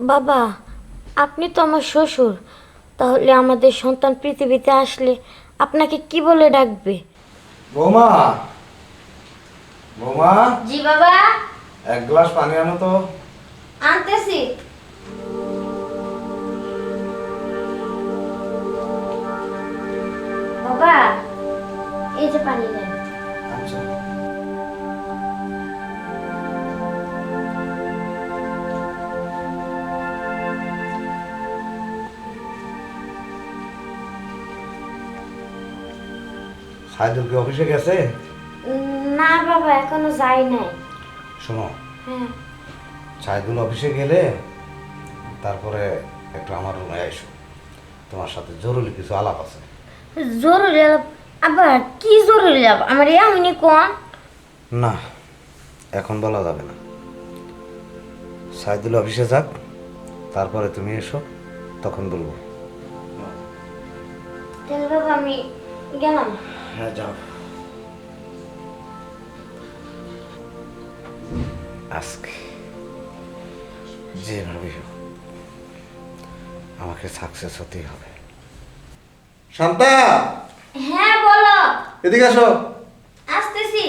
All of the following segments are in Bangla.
বাবা আপনি তো আমার শ্বশুর। তাহলে আমাদের সন্তান পৃথিবীতে আসলে আপনাকে কি বলে ডাকবে? বৌমা। বৌমা। জি বাবা। এক গ্লাস পানি আনো তো। আনতেছি। বাবা এই যে পানি নেন সাইদুল কি অফিসে গেছে? না বাবা এখনও যাই নাই। শোনো। হ্যাঁ। সাইদুল অফিসে গেলে তারপরে একটু আমার রুমে এসো তোমার সাথে জরুরি কিছু আলাপ আছে। জরুরি আলাপ- আবার কি জরুরি আলাপ? আমার এমনি কোন? না এখন বলা যাবে না। সাইদুল অফিসে যাক তারপরে তুমি এসো তখন বলব। তাহলে বাবা আমি গেলাম। হ্যাঁ যাও। আজকে যেভাবে হোক আমাকে সাকসেস হতেই হবে। শান্তা! হ্যাঁ বলো। এদিকে আসো। আসতেছি।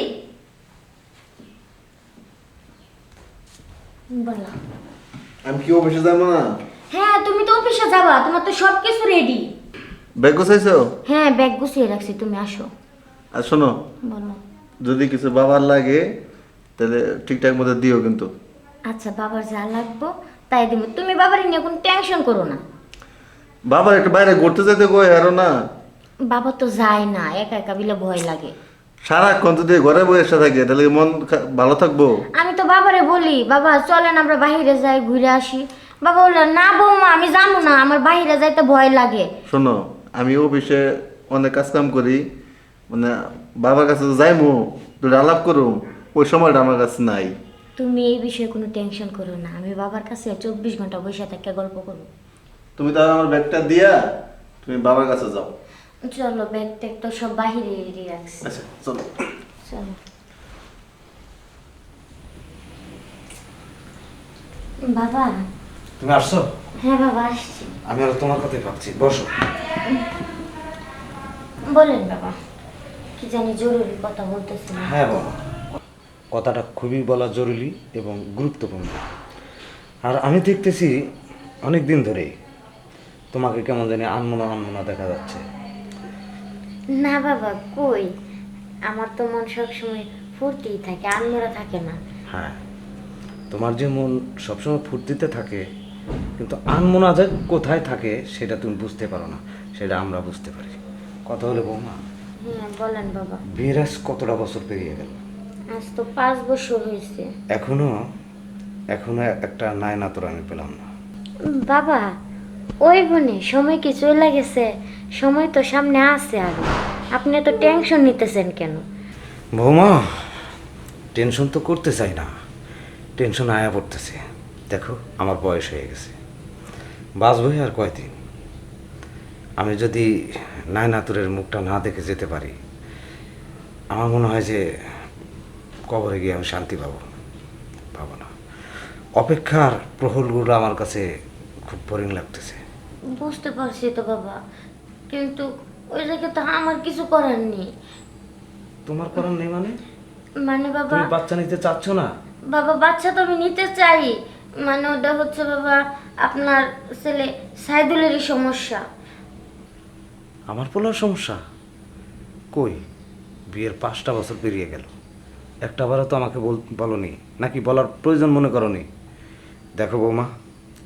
বলো। আমি কি অফিসে যাব না? হ্যাঁ তুমি তো অফিসে যাবা তোমার তো সব কিছু রেডি ব্যাগ গোছাইছো? হ্যাঁ ব্যাগ গুছিয়ে রাখছি তুমি আসো। আর শোনো বলো। যদি কিছু বাবার লাগে তাহলে ঠিকঠাক মতো দিও কিন্তু। আচ্ছা বাবার যা লাগবো তাই দিব। তুমি বাবার নিয়ে কোনো টেনশন করো না। বাবার একটু বাইরে ঘুরতে যেতে কই আরও না? বাবা তো যায় না একা একা বিলে ভয় লাগে। সারাক্ষণ যদি ঘরে বসে থাকে তাহলে কি মন খা- ভালো থাকব? আমি তো বাবারে বলি বাবা চলেন আমরা বাইরে যাই ঘুরে আসি। বাবা বলল না বৌমা আমি যাব না আমার বাইরে যাইতে ভয় লাগে। শোনো আমি অফিসে অনেক কাজ কাম করি মানে বাবার কাছে তো যাইমু দুটো আলাপ করুম ওই সময়টা আমার কাছে নাই। তুমি এই বিষয়ে কোনো টেনশন করো না আমি বাবার কাছে চব্বিশ ঘণ্টা বসে থেকে গল্প করব। তুমি তাহলে আমার ব্যাগটা দিয়া তুমি বাবার কাছে যাও। চলো ব্যাগ ট্যাগ তো সব বাহিরে রাখছি। আচ্ছা চলো। চলো। বাবা তুমি আসছো? হ্যাঁ বাবা আসছি। আমি আর তোমার কথাই ভাবছি। বসো। বলেন বাবা কি জানি জরুরি কথা বলতেছি হ্যাঁ বাবা। কথাটা খুবই বলা জরুরি এবং গুরুত্বপূর্ণ। আর আমি দেখতেছি অনেক দিন ধরে তোমাকে কেমন জানি আনমনা আনমনা দেখা যাচ্ছে। না বাবা কই? আমার তো মন সবসময় ফুর্তিই থাকে আনমরা থাকে না। হ্যাঁ। তোমার যে মন সবসময় ফুর্তিতে থাকে কিন্তু আনমনা যে কোথায় থাকে সেটা তুমি বুঝতে পারো না সেটা আমরা বুঝতে পারি। কথা হলো বৌমা হ্যাঁ বলেন বাবা। বিয়ের আজ কতটা বছর পেরিয়ে গেল? আজ তো পাঁচ বছর হয়েছে। এখনও এখনও একটা নায়না তোর আমি পেলাম না। বাবা ওই বনে সময় কি চলে গেছে? সময় তো সামনে আছে আর। আপনি তো টেনশন নিতেছেন কেন? বৌমা টেনশন তো করতে চাই না। টেনশন আয়া পড়তেছে। দেখো আমার বয়স হয়ে গেছে। বাস বাঁচবই আর কয়দিন? আমি যদি নায়নাতুরের মুখটা না দেখে যেতে পারি আমার মনে হয় যে কবরে গিয়ে আমি শান্তি পাবো। পাবো না। অপেক্ষার প্রহলগুলো আমার কাছে খুব বোরিং লাগতেছে। বুঝতে পারছি তো বাবা কিন্তু ওই জায়গায় তো আমার কিছু করার নেই। তোমার করার নেই মানে? মানে বাবা তুমি বাচ্চা নিতে চাচ্ছ না? বাবা বাচ্চা তো আমি নিতে চাই। মানে ওটা হচ্ছে বাবা আপনার ছেলে সাইদুলেরই সমস্যা। আমার পোলার সমস্যা? কই? বিয়ের পাঁচটা বছর পেরিয়ে গেল। একটা একটাবারও তো আমাকে বল বলনি নাকি বলার প্রয়োজন মনে করনি? দেখো বৌমা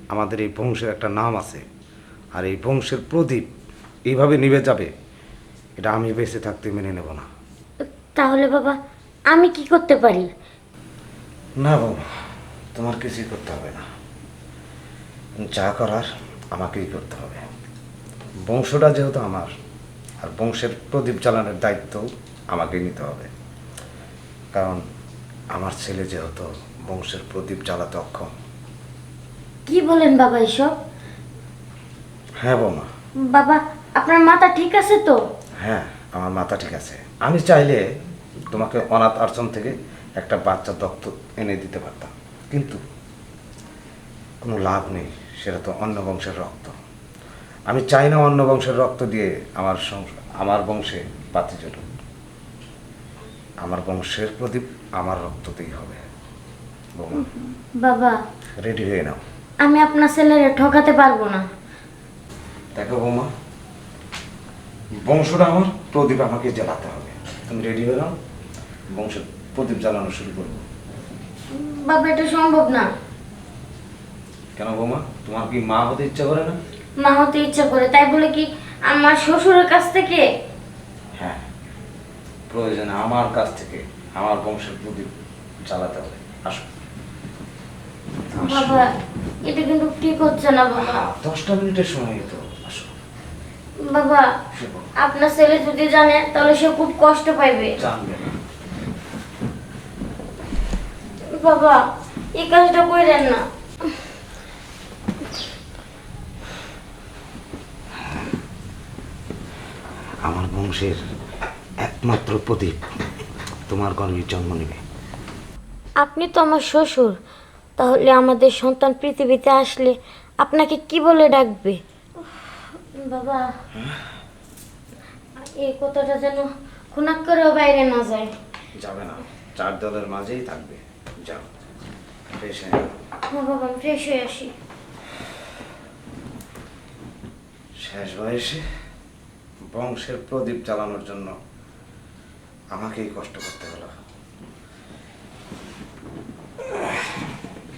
আমাদের এই বংশের একটা নাম আছে আর এই বংশের প্রদীপ এইভাবে নিভে যাবে এটা আমি বেঁচে থাকতে মেনে নেব না। তাহলে বাবা আমি কি করতে পারি? না বাবা তোমার কিছুই করতে হবে না। যা করার আমাকেই করতে হবে। বংশটা যেহেতু আমার আর বংশের প্রদীপ জ্বালানোর দায়িত্ব আমাকেই নিতে হবে। কারণ আমার ছেলে যেহেতু বংশের প্রদীপ জ্বালাতে অক্ষম। কি বলেন বাবা এসব? হ্যাঁ বৌমা। বাবা আপনার মাথা ঠিক আছে তো? হ্যাঁ আমার মাথা ঠিক আছে। আমি চাইলে তোমাকে অনাথ আশ্রম থেকে একটা বাচ্চা দত্ত এনে দিতে পারতাম। কিন্তু কোনো লাভ নেই সেটা তো অন্য বংশের রক্ত। আমি চাই না অন্য বংশের রক্ত দিয়ে আমার আমার বংশে বাতি জ্বলুক। আমার বংশের প্রদীপ আমার রক্ততেই হবে। বাবা রেডি হয়ে নাও। আমি আপনার ছেলেরে ঠকাতে পারব না। দেখো বৌমা বংশটা আমার প্রদীপ আমাকে জ্বালাতে হবে। তুমি রেডি হয়ে নাও বংশের প্রদীপ জ্বালানো শুরু করব। বাবা এটা সম্ভব না। কেন বৌমা তোমার কি মা হতে ইচ্ছা করে না? মা হতে ইচ্ছা করে তাই বলে কি আমার শ্বশুরের কাছ থেকে? হ্যাঁ প্রয়োজনে আমার কাছ থেকে আমার বংশের প্রদীপ জ্বালাতে হবে। আসো। বাবা এটা কিন্তু ঠিক হচ্ছে না বাবা। দশটা মিনিটের সময় তো আসো। বাবা আপনার ছেলে যদি জানে তাহলে সে খুব কষ্ট পাইবে। জানবে না। বাবা এই কাজটা কইরেন না। আমার বংশের একমাত্র প্রদীপ তোমার গর্ভে জন্ম নেবে। আপনি তো আমার শ্বশুর তাহলে আমাদের সন্তান পৃথিবীতে আসলে আপনাকে কি বলে ডাকবে? বাবা এই কথাটা যেন খুনাক করেও বাইরে না যায়। যাবে না চার দলের মাঝেই থাকবে। যাও ফ্রেশ হয়ে হ্যাঁ বাবা আমি ফ্রেশ হয়ে আসি। শেষ বয়সে বংশের প্রদীপ জ্বালানোর জন্য আমাকেই কষ্ট করতে হলো।